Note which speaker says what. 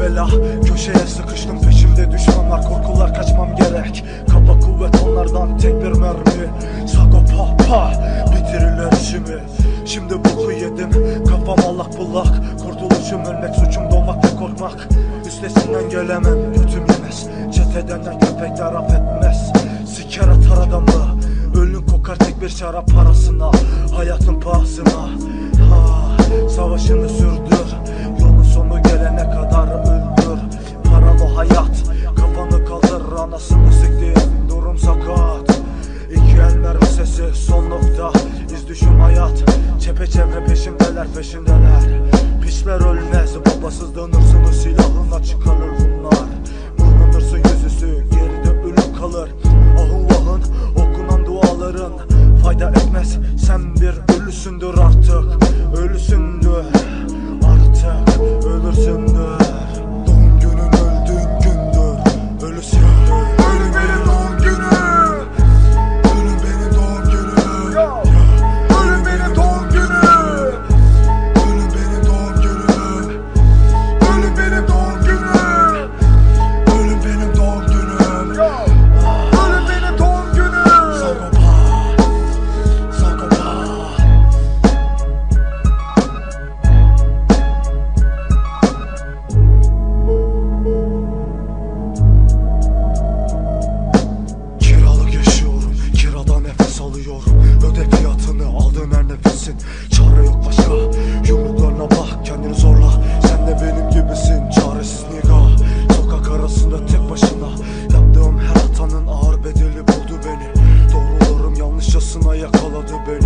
Speaker 1: bela. Köşeye sıkıştım peşimde düşmanlar Korkular kaçmam gerek. Kaba kuvvet onlardan tek bir mermi. Sagopa pa Bitirirler işimi. Şimdi boku yedim kafam allak bullak. Kurtuluşum ölmek suçum doğmak ve korkmak. Üstesinden gelemem götüm yemez. Çetedenden köpekler affetmez. Siker atar adamı. Ölüm kokar tek bir şarap parasına. Hayatın pahasına. Ha, Savaşını sürdüm. Peşindeler. Piçler ölmez babasızlanırsınız silahına çıkarır bunlar. Mırlanırsın yüzüstü geride ölüm kalır. Ahın vahın okunan duaların Fayda etmez. Sen bir ölüsündür artık Ölüsündür gibisin. Çare yok başka. Yumruklarına bak kendini zorla. Sen de benim gibisin çaresiz niga Sokak arasında tek başına. Yaptığım her hatanın ağır bedeli buldu beni. Doğrularım yanlışçasına yakaladı beni.